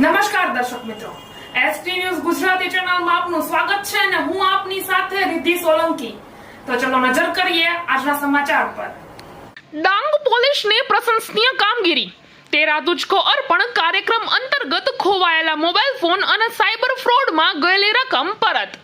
નમસ્કાર દર્શક મિત્રો. એસટી ન્યૂઝ ગુજરાતી ચેનલમાં આપનું સ્વાગત છે અને હું આપની સાથે રિદ્ધિ સોલંકી. તો ચલો નજર કરીએ આજના સમાચાર પર. ડાંગ પોલીસની પ્રશંસનીય કામગીરી. તેરા તુજકો અર્પણ કાર્યક્રમ અંતર્ગત ખોવાયેલા મોબાઈલ ફોન અને સાયબર ફ્રોડમાં ગયેલી રકમ પરત.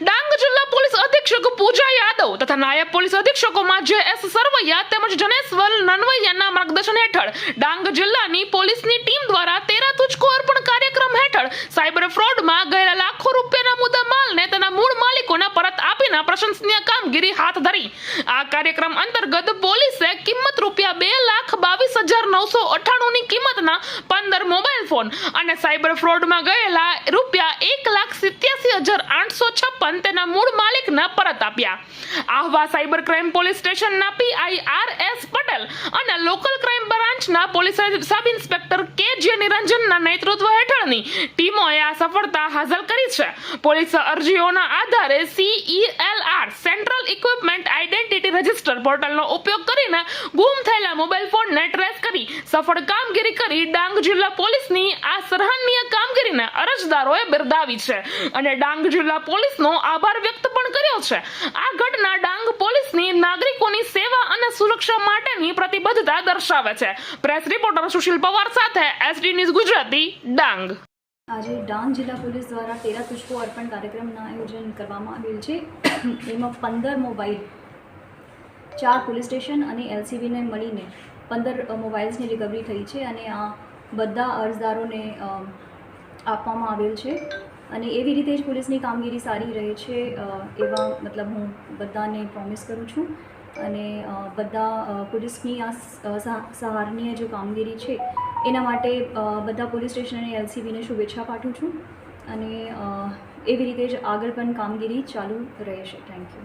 ડાંગ જિલ્લા પોલીસ અધિક્ષક પૂજા યાદવ તથા નાયબ પોલીસ અધિક્ષકોમાં જે એસ સરવૈયા તેમજ જનેશ્વર નનવૈયાના માર્ગદર્શન હેઠળ ડાંગ જિલ્લાની પોલીસની ટીમ દ્વારા તેરા તુચકો અર્પણ કાર્યક્રમ હેઠળ સાયબર ફ્રોડમાં ગયેલા લાખો રૂપિયાના મુદ્દા માલને તેના મૂળ માલિકોને પરત આપીને પ્રશંસનીય કામગીરી હાથ ધરી. આ કાર્યક્રમ અંતર્ગત પોલીસે કિંમત રૂપિયા બે લાખ બાવીસ હજાર નવસો અઠ્ઠાણુંની કિંમતના પંદર મોબાઈલ ફોન અને સાયબર ફ્રોડમાં ગયેલા રૂપિયા એક લાખ હજાર આઠસો છપ્પન તેના મૂળ માલિકને પરત આપ્યા. આહવા સાયબર ક્રાઇમ પોલીસ સ્ટેશનના પીઆઈ આર એસ પટેલ અને લોકલ ક્રાઇમ બ્રાન્ચના police sub inspector K J નિરંજનના નેતૃત્વ હેઠળની ટીમોએ આ સફળતા હાંસલ કરી છે. પોલીસ અરજીઓના આધારે CELR central equipment identity register પોર્ટલનો ઉપયોગ કરીને ગુમ થયેલા મોબાઈલ ફોનને ટ્રેસ કરી, સફળ કામગીરી કરી ડાંગ જિલ્લા પોલીસની આ સરાહનીય કામગીરીને અરજદારોએ બિરદાવી છે. અને ડાંગ જિલ્લા પોલીસનો આભાર વ્યક્ત પણ કર્યો છે. આ ઘટના ડાંગ પોલીસની નાગરિકોની સેવા અને સુરક્ષા માટેની પ્રતિબદ્ધતા દર્શાવે છે. પ્રેસ રિપોર્ટર સુશીલ પવાર સાથે એસડી ન્યૂઝ ગુજરાતી, ડાંગ. આજે ડાંગ જિલ્લા પોલીસ દ્વારા તેરા પુષ્પો અર્પણ કાર્યક્રમના આયોજન કરવામાં આવેલ છે. એમાં પંદર મોબાઈલ, ચાર પોલીસ સ્ટેશન અને એલસીબીને મળીને પંદર મોબાઈલ્સની રિકવરી થઈ છે અને આ બધા અરજદારોને આપવામાં આવેલ છે. અને એવી રીતે જ પોલીસની કામગીરી સારી રહે છે એવા મતલબ હું બધાને પ્રોમિસ કરું છું. અને બધા પોલીસની આ સહ- સહારનીય જે કામગીરી છે એના માટે બધા પોલીસ સ્ટેશન અને એલસીબીને શુભેચ્છા પાઠવું છું. અને એવી રીતે જ આગળ પણ કામગીરી ચાલુ રહેશે. Thank you